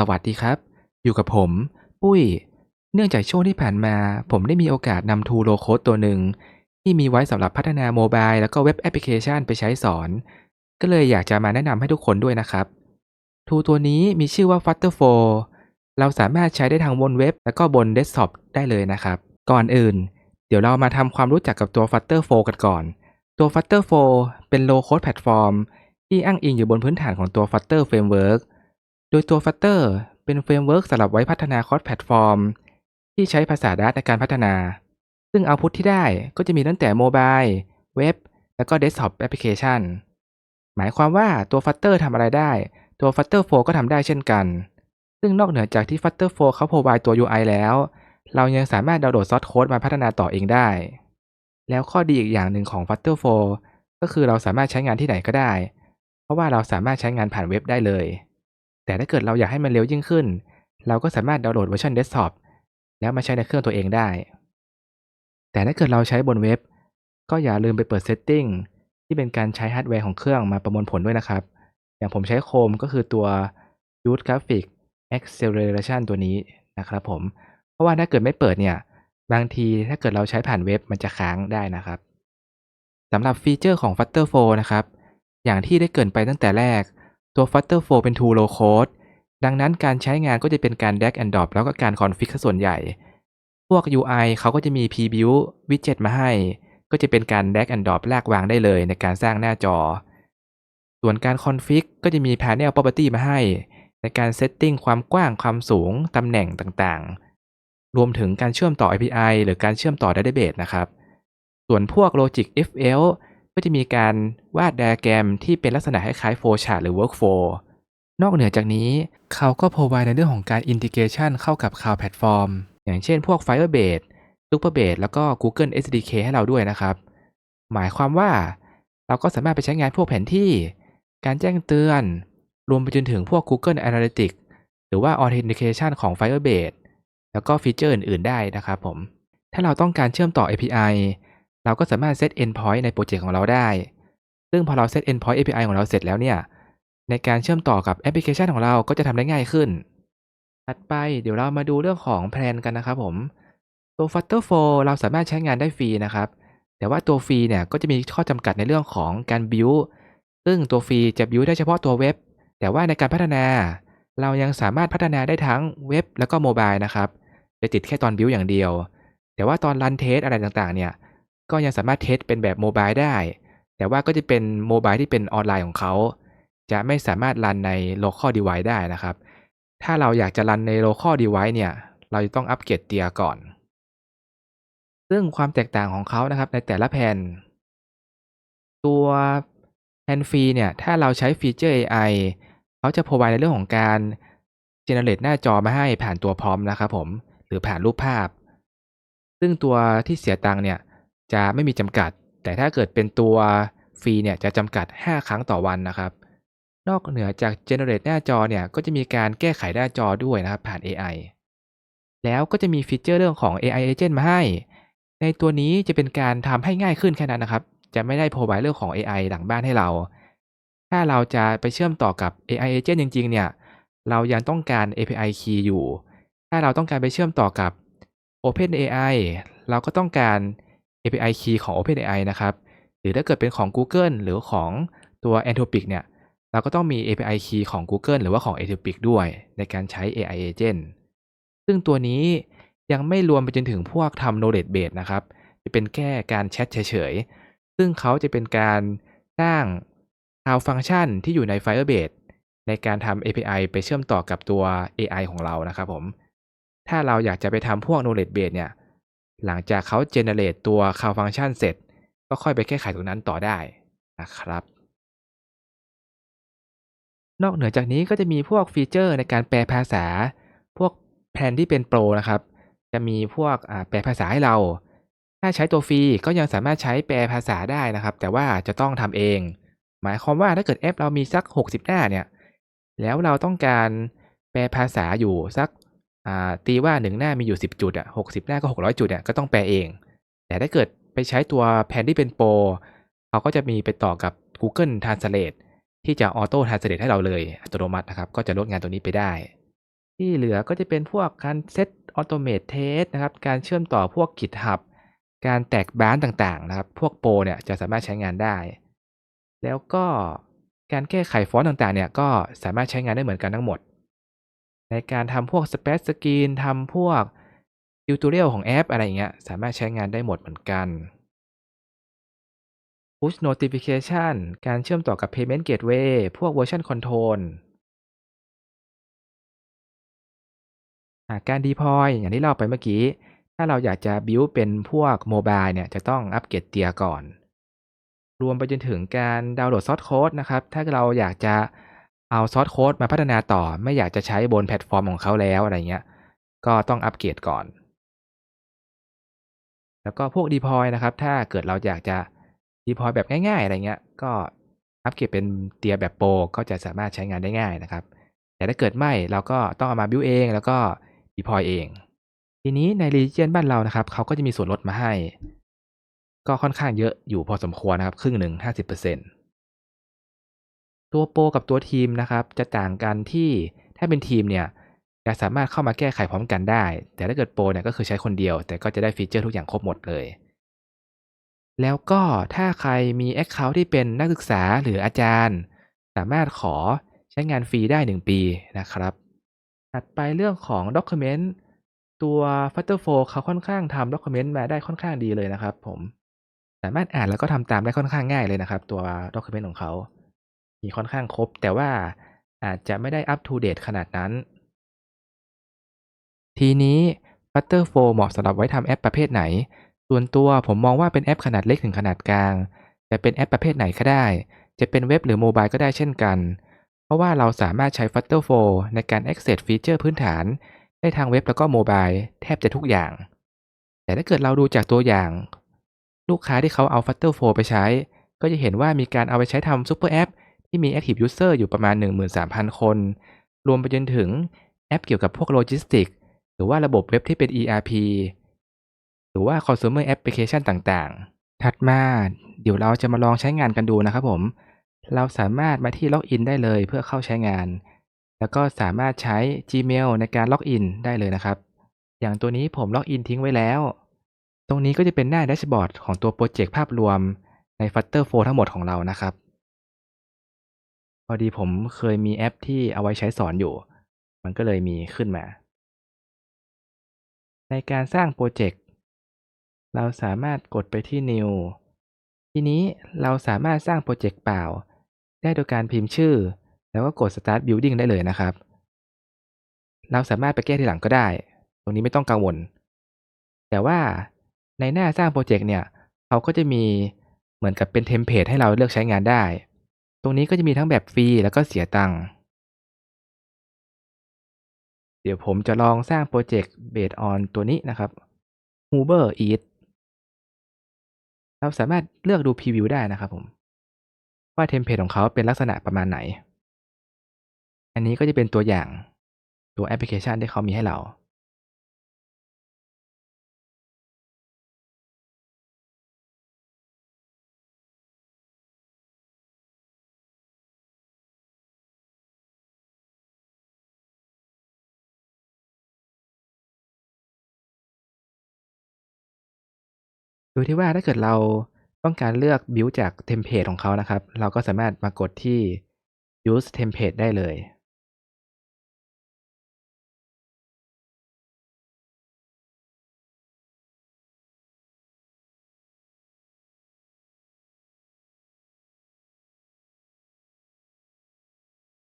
สวัสดีครับ อยู่กับผม ปุ้ย เนื่องจากช่วงที่ผ่านมา ผมได้มีโอกาสนำทูโลโคดตัวหนึ่ง ที่มีไว้สำหรับพัฒนาโมบายแล้วก็เว็บแอปพลิเคชันไปใช้สอน ก็เลยอยากจะมาแนะนำให้ทุกคนด้วยนะครับ ทูตัวนี้มีชื่อว่า Flutter4 เราสามารถใช้ได้ทั้งบนเว็บ แล้วก็บนเดสก์ท็อปได้เลยนะครับ ก่อนอื่น เดี๋ยวเรามาทำความรู้จักกับตัว Flutter4 กันก่อน ตัว Flutter4 เป็น low code platform ที่อ้างอิงอยู่บนพื้นฐานของตัว f u t t e r Framework โด ยตัว Flutter เป็นเฟรมเวิร์กสำหรับไว้พัฒนาคอร์สแพลตฟอร์ม ที่ใช้ภาษา Dart ในการพัฒนา ซึ่งเอาพุทที่ได้ก็จะมีตั้งแต่โมบายเว็บ แล้วก็เดสก์ท็อปแอปพลิเคชัน หมายความว่าตัว Flutter ทำอะไรได้ ตัว Flutter 4 ก็ทำได้เช่นกัน ซึ่งนอกเหนือจากที่ Flutter 4 เขา provide ตัว UI แล้ว เรายังสามารถดาวน์โหลดซอสโค้ดมาพัฒนาต่อเองได้ แล้วข้อดีอีกอย่างหนึ่งของ Flutter 4 ก็คือเราสามารถใช้งานที่ไหนก็ได้ เพราะว่าเราสามารถใช้งานผ่านเว็บได้เลย แต่ถ้าเกิดเราอยากให้มันเร็วยิ่งขึ้น เราก็สามารถดาวน์โหลดเวอร์ชันเดสก์ท็อปแล้วมาใช้ในเครื่องตัวเองได้ แต่ถ้าเกิดเราใช้บนเว็บ ก็อย่าลืมไปเปิดเซตติ้งที่เป็นการใช้ฮาร์ดแวร์ของเครื่องมาประมวลผลด้วยนะครับ อย่างผมใช้ Chrome ก็คือตัว Use Graphic Acceleration ตัวนี้นะครับผม เพราะว่าถ้าเกิดไม่เปิดเนี่ย บางทีถ้าเกิดเราใช้ผ่านเว็บมันจะค้างได้นะครับสำหรับฟีเจอร์ของ Flutter 4นะครับ อย่างที่ได้เกรินไปตั้งแต่แรก ตัว Flutter 4เป็น tool low code ดังนั้นการใช้งานก็จะเป็นการ drag and drop แล้วก็การ config ส่วนใหญ่ พวก UI เขาก็จะมี preview widget มาให้ ก็จะเป็นการ drag and drop ลากวางได้เลยในการสร้างหน้าจอ ส่วนการ config ก็จะมี panel property มาให้ ในการ setting ความกว้างความสูงตำแหน่งต่างๆ รวมถึงการเชื่อมต่อ API หรือการเชื่อมต่อ database นะครับ ส่วนพวก logic if else ก็จะมีการวาดไดอะแกรมที่เป็นลักษณะคล้ายๆ flow chart หรือ workflow นอกเหนือจากนี้เขาก็ provide ในเรื่องของการ integration เข้ากับ cloud platform อย่างเช่นพวก Firebase Superbase แล้วก็ Google SDK ให้เราด้วยนะครับ หมายความว่าเราก็สามารถไปใช้งานพวกแผนที่ การแจ้งเตือน รวมไปจนถึงพวก Google Analytics หรือว่า Authentication ของ Firebase แล้วก็ฟีเจอร์อื่น ๆ ได้นะครับผม ถ้าเราต้องการเชื่อมต่อ API เราก็สามารถ set endpoint ในโปรเจกต์ของเราได้ ซึ่งพอเรา set endpoint API ของเราเสร็จแล้วเนี่ย ในการเชื่อมต่อกับแอปพลิเคชันของเราก็จะทำได้ง่ายขึ้น ถัดไปเดี๋ยวเรามาดูเรื่องของแพลนกันนะครับผม ตัว Flutter 4เราสามารถใช้งานได้ฟรีนะครับ แต่ว่าตัวฟรีเนี่ยก็จะมีข้อจำกัดในเรื่องของการ build ซึ่งตัวฟรีจะ build ได้เฉพาะตัวเว็บ แต่ว่าในการพัฒนา เรายังสามารถพัฒนาได้ทั้งเว็บแล้วก็โมบายนะครับ จะติดแค่ตอน build อย่างเดียว แต่ว่าตอนรันเทสอะไรต่างๆเนี่ย ก็ยังสามารถเทสเป็นแบบโมบายได้ แต่ว่าก็จะเป็นโมบายที่เป็นออนไลน์ของเขา จะไม่สามารถรันใน local device ได้นะครับ ถ้าเราอยากจะรันใน local device เนี่ย เราจะต้องอัปเกรดเตียก่อน ซึ่งความแตกต่างของเขานะครับในแต่ละแผ่น ตัวแผ่นฟรีเนี่ย ถ้าเราใช้ฟีเจอร์ AI เขาจะ provide ในเรื่องของการ generate หน้าจอมาให้ผ่านตัวพร้อมนะครับผม หรือผ่านรูปภาพ ซึ่งตัวที่เสียตังค์เนี่ย จะไม่มีจำกัด แต่ถ้าเกิดเป็นตัวฟรีเนี่ยจะจำกัด 5 ครั้งต่อวันนะครับ นอกเหนือจาก generate หน้าจอเนี่ยก็จะมีการแก้ไขหน้าจอด้วยนะครับผ่าน AI แล้วก็จะมีฟีเจอร์เรื่องของ AI agent มาให้ ในตัวนี้จะเป็นการทำให้ง่ายขึ้นแค่นั้นนะครับ จะไม่ได้ provide เรื่องของ AI หลังบ้านให้เรา ถ้าเราจะไปเชื่อมต่อกับ AI agent จริง ๆ เนี่ยเรายังต้องการ API key อยู่ ถ้าเราต้องการไปเชื่อมต่อกับ OpenAI เราก็ต้องการ API key ของ OpenAI นะครับ หรือถ้าเกิดเป็นของ Google หรือของตัว Anthropic เนี่ย เราก็ต้องมี API key ของ Google หรือว่าของ Anthropic ด้วยในการใช้ AI agent ซึ่งตัวนี้ยังไม่รวมไปจนถึงพวกทำ knowledge base นะครับ จะเป็นแค่การแชทเฉยๆ ซึ่งเขาจะเป็นการสร้าง cloud function ที่อยู่ใน Firebase ในการทำ API ไปเชื่อมต่อกับตัว AI ของเรานะครับผม ถ้าเราอยากจะไปทำพวก knowledge base เนี่ย หลังจากเขา generate ตัว cloud function เสร็จ ก็ค่อยไปแก้ไขตรงนั้นต่อได้นะครับ นอกเหนือจากนี้ก็จะมีพวกฟีเจอร์ในการแปลภาษา พวกแผนที่เป็นโปรนะครับ จะมีพวกแปลภาษาให้เรา ถ้าใช้ตัวฟรีก็ยังสามารถใช้แปลภาษาได้นะครับ แต่ว่าจะต้องทำเอง หมายความว่าถ้าเกิดแอปเรามีสัก 60 หน้าเนี่ย แล้วเราต้องการแปลภาษาอยู่สัก ตีว่า 1 หน้ามีอยู่ 10 จุดอะ60 หน้าก็ 600 จุดอะก็ต้องแปลเอง แต่ถ้าเกิดไปใช้ตัวแผนที่เป็นโปรเขาก็จะมีไปต่อกับ Google Translate ที่จะออโต้ทรานสเลทให้เราเลยอัตโนมัตินะครับ ก็จะลดงานตัวนี้ไปได้ ที่เหลือก็จะเป็นพวกการเซต automate test นะครับ การเชื่อมต่อพวก GitHub การแตกบ้านต่างๆนะครับ พวกโปรเนี่ยจะสามารถใช้งานได้ แล้วก็การแก้ไขฟอนต์ต่างๆเนี่ยก็สามารถใช้งานได้เหมือนกันทั้งหมด ในการทำพวก splash screen ทำพวก tutorial ของแอปอะไรอย่างเงี้ยสามารถใช้งานได้หมดเหมือนกัน push notification การเชื่อมต่อกับ payment gateway พวก version control าการ deploy อย่างที่เล่าไปเมื่อกี้ ถ้าเราอยากจะ build เป็นพวกโมบายเนี่ยจะต้องอัปเกรดเตียก่อน รวมไปจนถึงการดาวน์โหลดซอสโค้ดนะครับ ถ้าเราอยากจะ เอาซอสโค้ดมาพัฒนาต่อไม่อยากจะใช้บนแพลตฟอร์มของเขาแล้วอะไรเงี้ย ก็ต้องอัปเกรดก่อน แล้วก็พวก deploy นะครับ ถ้าเกิดเราอยากจะ deploy แบบง่าย ๆ อะไรเงี้ย ก็อัปเกรดเป็นเตียแบบโปรก็จะสามารถใช้งานได้ง่ายนะครับ แต่ถ้าเกิดไม่เราก็ต้องเอามา build เอง แล้วก็ deploy เอง ทีนี้ใน region บ้านเรานะครับเขาก็จะมีส่วนลดมาให้ ก็ค่อนข้างเยอะอยู่พอสมควรนะครับ ครึ่งหนึ่ง50% ตัวโปรกับตัวทีมนะครับ จะต่างกันที่ถ้าเป็นทีมเนี่ยจะสามารถเข้ามาแก้ไขพร้อมกันได้ แต่ถ้าเกิดโปรเนี่ยก็คือใช้คนเดียว แต่ก็จะได้ฟีเจอร์ทุกอย่างครบหมดเลย แล้วก็ถ้าใครมี Account ที่เป็นนักศึกษาหรืออาจารย์ สามารถขอใช้งานฟรีได้ 1 ปีนะครับ ถัดไปเรื่องของ Document ตัว f u t t e r f l o w เขาค่อนข้างทำ Document มาได้ค่อนข้างดีเลยนะครับผม สามารถอ่านแล้วก็ทำตามได้ค่อนข้างง่ายเลยนะครับ ตัว Document ของเขา มีค่อนข้างครบ แต่ว่าอาจจะไม่ได้ up to date ขนาดนั้น ทีนี้ Flutterflow เหมาะสำหรับไว้ทำแอปประเภทไหน ส่วนตัวผมมองว่าเป็นแอปขนาดเล็กถึงขนาดกลาง แต่เป็นแอปประเภทไหนก็ได้ จะเป็นเว็บหรือโมบายก็ได้เช่นกัน เพราะว่าเราสามารถใช้ Flutterflow ในการ access ฟีเจอร์พื้นฐาน ได้ทางเว็บแล้วก็โมบายแทบจะทุกอย่าง แต่ถ้าเกิดเราดูจากตัวอย่าง ลูกค้าที่เขาเอา Flutterflow ไปใช้ ก็จะเห็นว่ามีการเอาไปใช้ทำซูเปอร์แอป ที่มี Active User อยู่ประมาณ 13,000 คน รวมไปจนถึงแอปเกี่ยวกับพวกโลจิสติกหรือว่าระบบเว็บที่เป็น ERP หรือว่า Consumer Application ต่างๆ ถัดมาเดี๋ยวเราจะมาลองใช้งานกันดูนะครับผม เราสามารถมาที่ล็อกอินได้เลยเพื่อเข้าใช้งาน แล้วก็สามารถใช้ Gmail ในการล็อกอินได้เลยนะครับ อย่างตัวนี้ผมล็อกอินทิ้งไว้แล้ว ตรงนี้ก็จะเป็นหน้าแดชบอร์ดของตัวโปรเจกต์ภาพรวมใน Flutterflow ทั้งหมดของเรานะครับ พอดีผมเคยมีแอปที่เอาไว้ใช้สอนอยู่ มันก็เลยมีขึ้นมา ในการสร้างโปรเจกต์ เราสามารถกดไปที่ New ทีนี้เราสามารถสร้างโปรเจกต์เปล่า ได้โดยการพิมพ์ชื่อ แล้วก็กด Start Building ได้เลยนะครับ เราสามารถไปแก้ทีหลังก็ได้ ตรงนี้ไม่ต้องกังวล แต่ว่าในหน้าสร้างโปรเจกต์เนี่ย เขาก็จะมีเหมือนกับเป็นเทมเพลตให้เราเลือกใช้งานได้ รงนี้ก็จะมีทั้งแบบฟรีแล้วก็เสียตังค์เดี๋ยวผมจะลองสร้างโปรเจกต์ based on ตัวนี้นะครับ Uber Eats เราสามารถเลือกดูพรีวิวได้นะครับผม ว่าเทมเพลตของเขาเป็นลักษณะประมาณไหน อันนี้ก็จะเป็นตัวอย่างตัวแอปพลิเคชันที่เขามีให้เรา ดยที่ว่าถ้าเกิดเราต้องการเลือก build จากเทมเพลตของเขานะครับ เราก็สามารถมากดที่ use template ได้เลย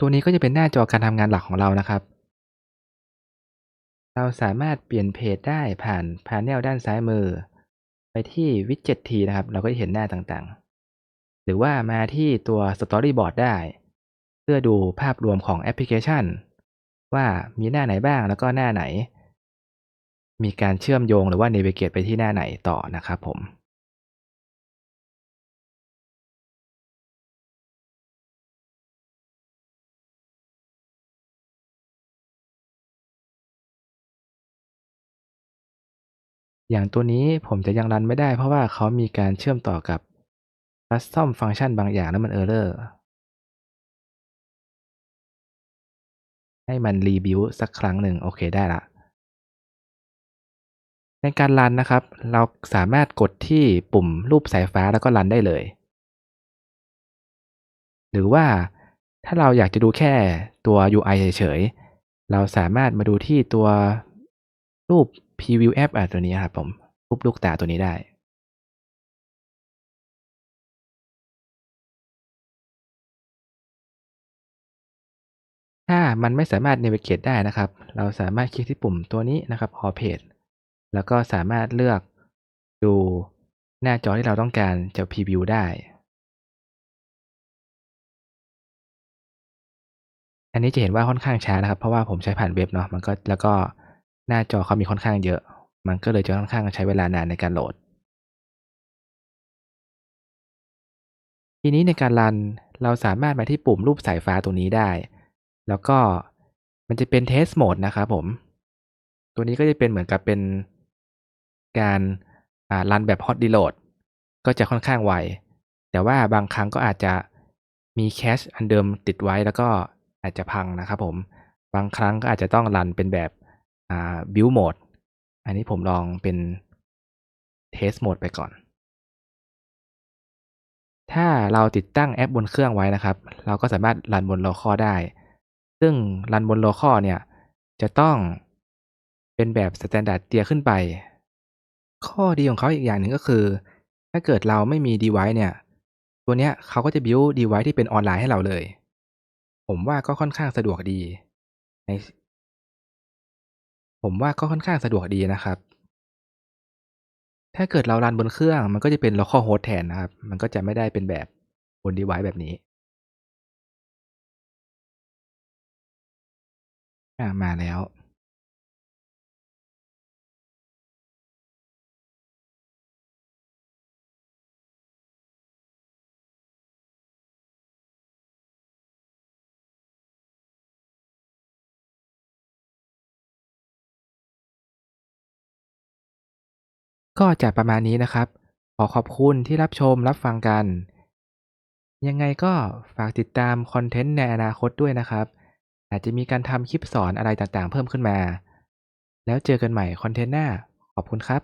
ตัวนี้ก็จะเป็นหน้าจอการทำงานหลักของเรานะครับ เราสามารถเปลี่ยนเพจได้ผ่าน panel ด้านซ้ายมือ ไปที่ widget T นะครับ เราก็จะเห็นหน้าต่างๆ หรือว่ามาที่ตัว storyboard ได้ เพื่อดูภาพรวมของแอปพลิเคชัน ว่ามีหน้าไหนบ้างแล้วก็หน้าไหน มีการเชื่อมโยงหรือว่า navigate ไปที่หน้าไหนต่อนะครับผม อย่างตัวนี้ผมจะยังรันไม่ได้เพราะว่าเขามีการเชื่อมต่อกับ custom function บางอย่างแล้วมัน error ให้มัน rebuild สักครั้งหนึ่งโอเคได้ล้วในการรันนะครับ เราสามารถกดที่ปุ่มรูปสายฟ้าแล้วก็รันได้เลย หรือว่าถ้าเราอยากจะดูแค่ตัว UI เฉยๆ เราสามารถมาดูที่ตัว รูป Preview App อ่าตัวนี้ครับผม รูปลูกตาตัวนี้ได้ถ้ามันไม่สามารถ navigate ได้นะครับ เราสามารถคลิกที่ปุ่มตัวนี้นะครับ All Page แล้วก็สามารถเลือกดูหน้าจอที่เราต้องการจะพรีวิวได้ อันนี้จะเห็นว่าค่อนข้างช้านะครับ เพราะว่าผมใช้ผ่านเว็บเนาะ มันก็แล้วก็ หน้าจอเขามีค่อนข้างเยอะ มันก็เลยจะค่อนข้างใช้เวลานานในการโหลด ทีนี้ในการรันเราสามารถมาที่ปุ่มรูปสายฟ้าตรงนี้ได้ แล้วก็มันจะเป็น Test Mode นะครับผม ตัวนี้ก็จะเป็นเหมือนกับเป็นการรันแบบ Hot Reload ก็จะค่อนข้างไว แต่ว่าบางครั้งก็อาจจะมีแคชอันเดิมติดไว้แล้วก็อาจจะพังนะครับผม บางครั้งก็อาจจะต้องรันเป็นแบบ อ่า Build Mode อันนี้ผมลองเป็น Test Mode ไปก่อน ถ้าเราติดตั้งแอปบนเครื่องไว้นะครับ เราก็สามารถรันบน Local ได้ ซึ่งรันบน Local เนี่ย จะต้องเป็นแบบ Standard Tier ขึ้นไป ข้อดีของเขาอีกอย่างหนึ่งก็คือ ถ้าเกิดเราไม่มี device เนี่ย ตัวเนี้ยเขาก็จะ build device ที่เป็นออนไลน์ให้เราเลย ผมว่าก็ค่อนข้างสะดวกดี ใน ผมว่าก็ค่อนข้างสะดวกดีนะครับ ถ้าเกิดเรารันบนเครื่องมันก็จะเป็น Local Host แทนนะครับ มันก็จะไม่ได้เป็นแบบบน device แบบนี้อามาแล้ว ก็จะประมาณนี้นะครับ ขอขอบคุณที่รับชมรับฟังกัน ยังไงก็ฝากติดตามคอนเทนต์ในอนาคตด้วยนะครับ อาจจะมีการทำคลิปสอนอะไรต่างๆ เพิ่มขึ้นมา แล้วเจอกันใหม่คอนเทนต์หน้า ขอบคุณครับ